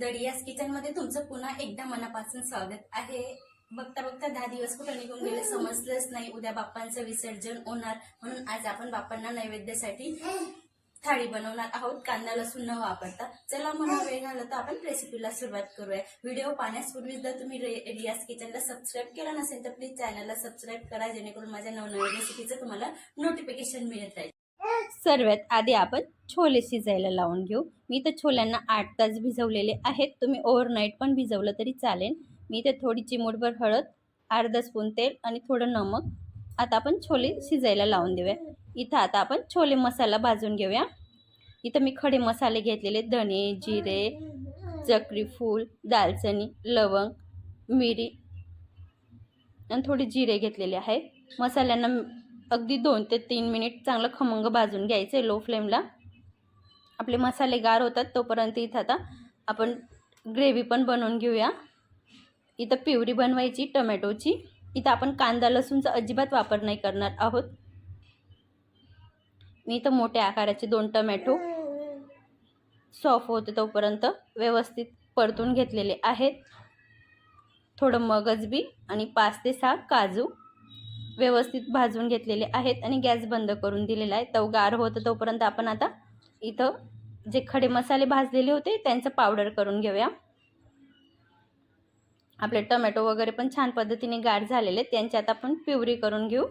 दडियास किचनमध्ये तुमचं पुन्हा एकदा मनापासून स्वागत आहे. बघता बघता दहा दिवस कुठं निघून गेले समजलंच नाही. उद्या बाप्पांचं विसर्जन होणार. म्हणून आज आपण बाप्पांना नैवेद्यासाठी थाळी बनवणार आहोत. कांदा लसूण न वापरता. चला मला वेळ झाला तर आपण रेसिपीला सुरुवात करूया. व्हिडिओ पाहण्यापूर्वी जर तुम्ही रियाज किचनला सबस्क्राईब केला नसेल तर प्लीज चॅनलला सबस्क्राईब करा जेणेकरून माझ्या नवनवीन रेसिपीचं तुम्हाला नोटिफिकेशन मिळत राहील. सर्वात आधी आपण छोले शिजायला लावून घेऊ. मी तर छोल्यांना आठ तास भिजवलेले आहेत. तुम्ही ओव्हरनाईट पण भिजवलं तरी चालेल. मी तर थोडी चिमूटभर हळद अर्धा स्पून तेल आणि थोडं नमक. आता आपण छोले शिजायला लावून देऊया. इथं आता आपण छोले मसाला भाजून घेऊया. इथं मी खडे मसाले घेतलेले धणे जिरे चक्री फूल दालचिनी लवंग मिरी आणि थोडे जिरे घेतलेले आहे. मसाल्यांना अगदी दोन ते तीन मिनिट चांगलं खमंग भाजून घ्यायचं आहे लो. फ्लेमला आपले मसाले गार होतात तोपर्यंत इथं आता आपण ग्रेव्ही पण बनवून घेऊया. इथं पिवरी बनवायची टमॅटोची. इथं आपण कांदा लसूणचा अजिबात वापर नाही करणार आहोत. मी इथं मोठ्या आकाराचे दोन टमॅटो. सॉफ्ट होते तोपर्यंत व्यवस्थित परतून घेतलेले आहेत. थोडं मगज बी आणि पाच ते सहा काजू. व्यवस्थित भाजून घेतलेले आहेत आणि गॅस बंद करून दिलेला आहे. तव गार होतं तोपर्यंत आपण आता इथं जे खडे मसाले भाजलेले होते त्यांचं पावडर करून घेऊया. आपले टमॅटो वगैरे पण छान पद्धतीने गार झालेले आहेत. आता आपण प्युरी करून घेऊ.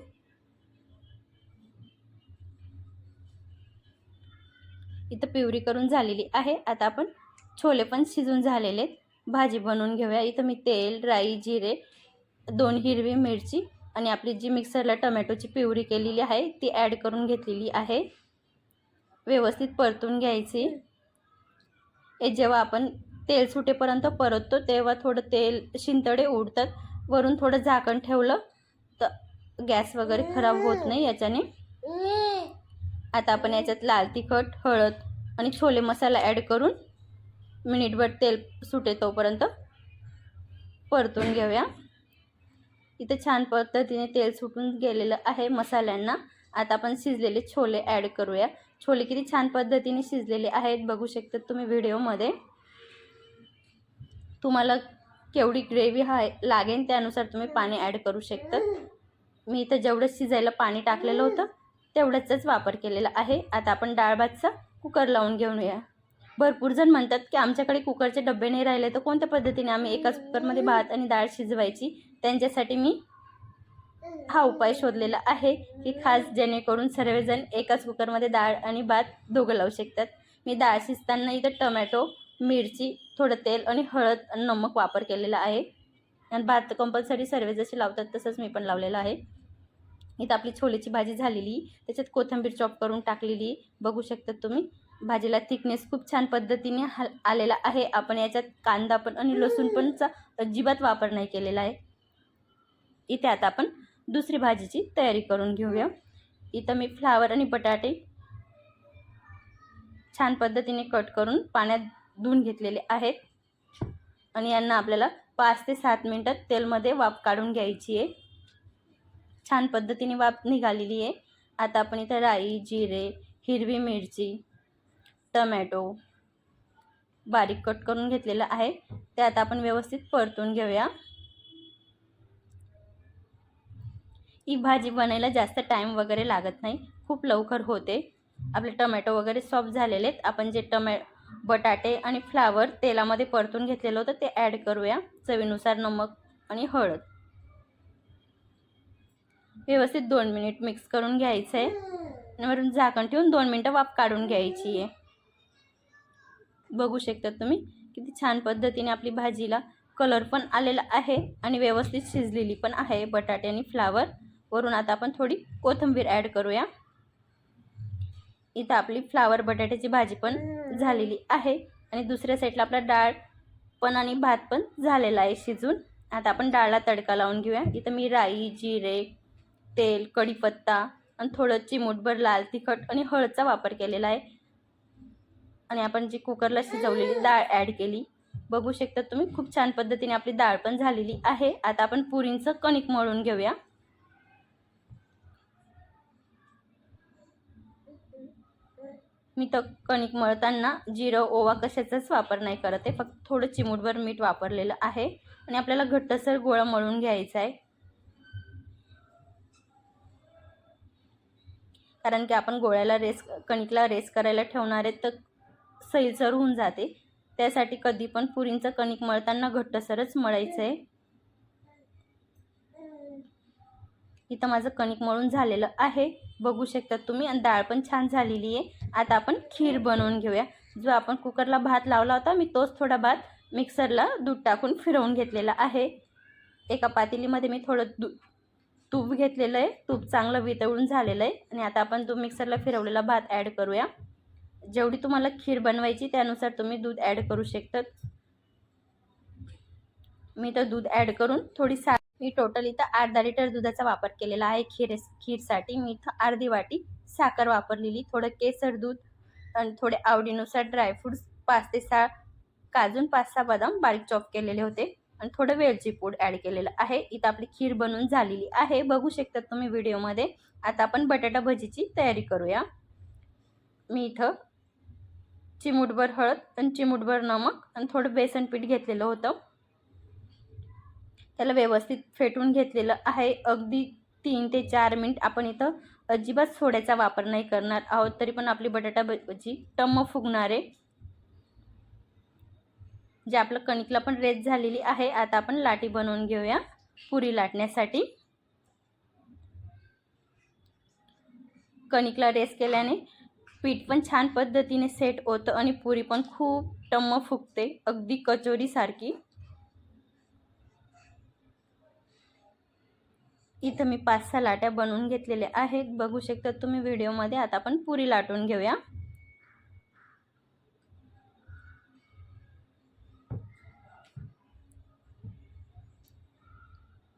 इथं प्युरी करून झालेली आहे. आता आपण छोले पण शिजून झालेले आहेत. भाजी बनवून घेऊया. इथं मी तेल राई जिरे दोन हिरवी मिरची आणि आपली जी मिक्सरला टमॅटोची पिवरी केलेली आहे ती ॲड करून घेतलेली आहे. व्यवस्थित परतून घ्यायची. हे जेव्हा आपण तेल सुटेपर्यंत परततो तेव्हा थोडं तेल शिंतडे उडतात. वरून थोडं झाकण ठेवलं तर गॅस वगैरे खराब होत नाही याच्याने. आता आपण याच्यात लाल तिखट हळद आणि छोले मसाला ॲड करून मिनिटभर तेल सुटे तोपर्यंत परतून घेऊया. इथे छान पद्धतीने तेल सुटून गेलेलं आहे मसाल्यांना. आता आपण शिजलेले छोले ॲड करूया. छोले किती छान पद्धतीने शिजलेले आहेत बघू शकता तुम्ही व्हिडिओमध्ये. तुम्हाला केवढी ग्रेव्ही हाय लागेल त्यानुसार तुम्ही पाणी ॲड करू शकता. मी इथं जेवढं शिजायला पाणी टाकलेलं होतं तेवढ्याचाच वापर केलेला आहे. आता आपण डाळ भातचा कुकर लावून घेऊन या भरपूर जण म्हणतात की आमच्याकडे कुकरचे डबे नाही राहिले तर कोणत्या पद्धतीने आम्ही एकाच कुकरमध्ये भात आणि डाळ शिजवायची? त्यांच्यासाठी मी हा उपाय शोधलेला आहे की खास जेणेकरून सर्वजण एकाच कुकरमध्ये डाळ आणि भात दोघं लावू शकतात. मी डाळ शिजताना इथं टमॅटो मिरची थोडं तेल आणि हळद आणि नमक वापर केलेला आहे. आणि भात कंपल्सरी सर्व जसे लावतात तसंच मी पण लावलेलं आहे. इथं आपली छोलेची भाजी झालेली त्याच्यात कोथिंबीर चॉप करून टाकलेली. बघू शकतात तुम्ही भाजीला थिकनेस खूप छान पद्धतीने हा आलेला आहे. आपण याच्यात कांदा पण आणि लसूण पणचा अजिबात वापर नाही केलेला आहे. इथे आता आपण दुसरी भाजीची तयारी करून घेऊया. इथं मी फ्लावर आणि बटाटे छान पद्धतीने कट करून पाण्यात धुवून घेतलेले आहेत. आणि यांना आपल्याला पाच ते सात मिनटात तेलमध्ये वाफ काढून घ्यायची आहे. छान पद्धतीने वाफ निघालेली आहे. आता आपण इथं राई जिरे हिरवी मिरची टमॅटो बारीक कट करून घेतलेलं आहे. ते आता आपण व्यवस्थित परतून घेऊया. ही भाजी बनायला जास्त टाईम वगैरे लागत नाही. खूप लवकर होते. आपले टमॅटो वगैरे सॉफ्ट झालेले आहेत. आपण जे टमॅ बटाटे आणि फ्लावर तेलामध्ये परतून घेतलेलं होतं ते ॲड करूया. चवीनुसार नमक आणि हळद. व्यवस्थित दोन मिनिट मिक्स करून घ्यायचं आहे वरून झाकण ठेवून दोन मिनटं वाफ काढून घ्यायची आहे. बघू शकता तुम्ही किती छान पद्धतीने आपली भाजीला कलर पण आलेला आहे आणि व्यवस्थित शिजलेली पण आहे. बटाटे आणि फ्लावर वरून आता आपण थोडी कोथिंबीर ॲड करूया. इथं आपली फ्लावर बटाट्याची भाजी पण झालेली आहे. आणि दुसऱ्या साईडला आपला डाळ पण आणि भात पण झालेला आहे शिजून. आता आपण डाळला तडका लावून घेऊया. इथं मी राई जिरे तेल कढीपत्ता आणि थोडं चिमूटभर लाल तिखट आणि हळदचा वापर केलेला आहे. आणि आपण जी कुकरला शिजवलेली डाळ ॲड केली. बघू शकता तुम्ही खूप छान पद्धतीने आपली डाळ पण झालेली आहे. आता आपण पुरींचं कणिक मळून घेऊया. मी तर कणिक मळताना जिरं ओवा कशाचाच वापर नाही करत आहे. फक्त थोडं चिमूटभर मीठ वापरलेलं आहे. आणि आपल्याला घट्टसर गोळा मळून घ्यायचा आहे. कारण की आपण गोळ्याला रेस कणिकला रेस करायला ठेवणार आहे तर सैलसर होऊन जाते. त्यासाठी कधी पण पुरींचं कणिक मळताना घट्टसरच मळायचं आहे. इथं माझं कणिक मळून झालेलं आहे. बघू शकता तुम्ही आणि डाळ पण छान झालेली आहे. आता आपण खीर बनवून घेऊया. जो आपण कुकरला भात लावला होता मी तोच थोडा भात मिक्सरला दूध टाकून फिरवून घेतलेला आहे. एका पातेलीमध्ये मी थोडं दू तूप घेतलेलं आहे. तूप चांगलं वितळून झालेलं आहे. आणि आता आपण तो मिक्सरला फिरवलेला भात ॲड करूया. जेवढी तुम्हाला खीर बनवायची त्यानुसार तुम्ही दूध ॲड करू शकतात. मी तर दूध ॲड करून थोडी सा मी टोटल इथं अर्धा लिटर दुधाचा वापर केलेला आहे. खीर खीरसाठी मी इथं अर्धी वाटी साखर वापरलेली थोडं केसर दूध आणि थोडे आवडीनुसार ड्रायफ्रूट्स पाच ते सहा काजून पाच सहा बदाम बारीक चॉप केलेले होते आणि थोडं वेलची पूड ॲड केलेलं आहे. इथं आपली खीर बनवून झालेली आहे. बघू शकतात तुम्ही व्हिडिओमध्ये. आता आपण बटाटा भजीची तयारी करूया. मी इथं चिमूटभर हळद आणि चिमूटभर नमक आणि थोडं बेसन पीठ घेतलेलं होतं. त्याला व्यवस्थित फेटून घेतलेलं आहे. अगदी तीन ते चार मिनिट आपण इथं अजिबात सोड्याचा वापर नाही करणार आहोत. तरी पण आपली बटाटा भजी टम्म फुगणार. आहे जे आपलं कणिकला पण रेस झालेली आहे. आता आपण लाटी बनवून घेऊया पुरी लाटण्यासाठी. कणिकला रेस केल्याने पीठ पण छान पद्धतीने सेट होतं आणि पुरी पण खूप टम्म फुगते. अगदी कचोरीसारखी. इथं मी पाच सहा लाट्या बनवून घेतलेल्या आहेत. बघू शकता तुम्ही व्हिडिओमध्ये. आता आपण पुरी लाटून घेऊया.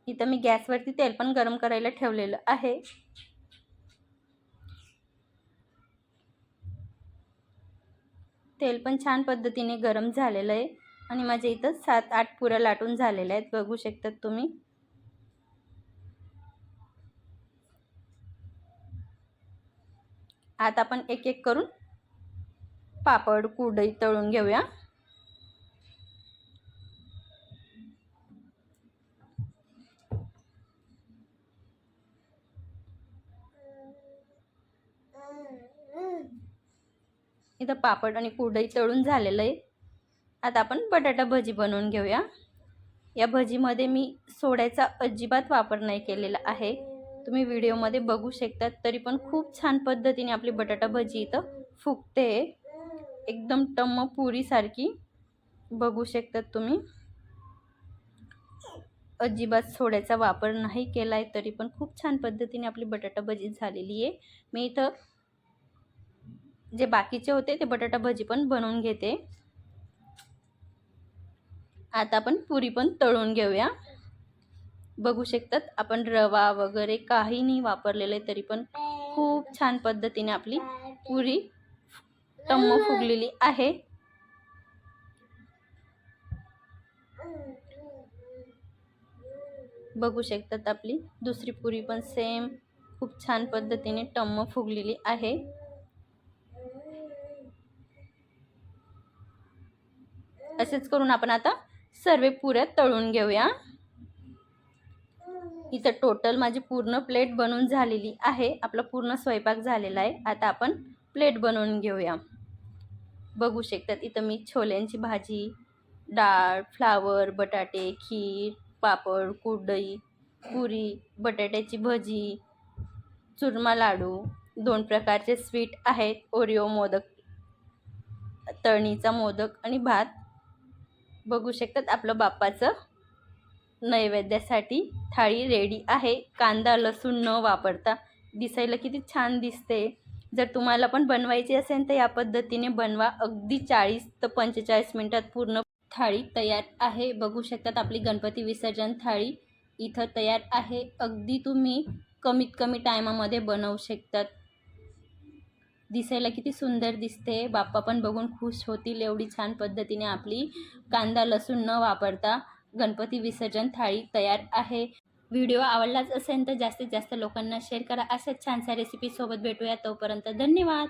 इथं मी गॅसवरती तेल पण गरम करायला ठेवलेलं आहे. तेल पण छान पद्धतीने गरम झालेलं आहे. आणि माझ्या इथं सात आठ पुऱ्या लाटून झालेल्या आहेत. बघू शकतात तुम्ही. आता आपण एक एक करून पापड कुरडई तळून घेऊया. इथं पापड आणि कुरडई तळून झालेलं आहे. आता आपण बटाटा भजी बनवून घेऊया. या भजीमध्ये मी सोड्याचा अजिबात वापर नाही केलेला आहे. तुम्ही व्हिडिओमध्ये बघू शकतात. तरी पण खूप छान पद्धतीने आपली बटाटा भजी इथं फुगते. एकदम टम्म पुरीसारखी बघू शकतात तुम्ही. अजिबात सोड्याचा वापर नाही केला आहे तरी पण खूप छान पद्धतीने आपली बटाटा भजी झालेली आहे. मी इथं जे बाकीचे होते ते बटाटा भजी पण बनवून घेते. आता आपण पुरी पण तळून घेऊया. बघू शकतात. आपण रवा वगैरे काही नाही वापरलेलं आहे तरी पण खूप छान पद्धतीने आपली पुरी टम्म फुगलेली आहे. बघू शकतात आपली दुसरी पुरी पण सेम खूप छान पद्धतीने टम्म फुगलेली आहे. असेच करून आपण आता सर्व पुऱ्या तळून घेऊया. इथं टोटल माझी पूर्ण प्लेट बनवून झालेली आहे. आपला पूर्ण स्वयंपाक झालेला आहे. आता आपण प्लेट बनवून घेऊया. बघू शकतात इथं मी छोल्यांची भाजी डाळ फ्लावर बटाटे खीर पापड कुरडई पुरी बटाट्याची भजी चुरमा लाडू दोन प्रकारचे स्वीट आहेत. ओरिओ मोदक तळणीचा मोदक आणि भात. बघू शकतात आपलं बाप्पाचं नैवेद्यासाठी थाळी रेडी आहे. कांदा लसूण न वापरता. दिसायला किती छान दिसते. जर तुम्हाला पण बनवायची असेल तर या पद्धतीने बनवा. अगदी चाळीस ते पंचेचाळीस मिनटात पूर्ण थाळी तयार आहे. बघू शकतात आपली गणपती विसर्जन थाळी इथं तयार आहे. अगदी तुम्ही कमीत कमी टायमामध्ये बनवू शकतात. दिसायला किती सुंदर दिसते. बाप्पा पण बघून खुश होतील. एवढी छान पद्धतीने आपली कांदा लसूण न वापरता गणपती विसर्जन थाळी तयार आहे. व्हिडिओ आवडलाच असेल तर जास्तीत जास्त लोकांना शेअर करा. अशाच छानशा रेसिपीसोबत भेटूया तोपर्यंत धन्यवाद.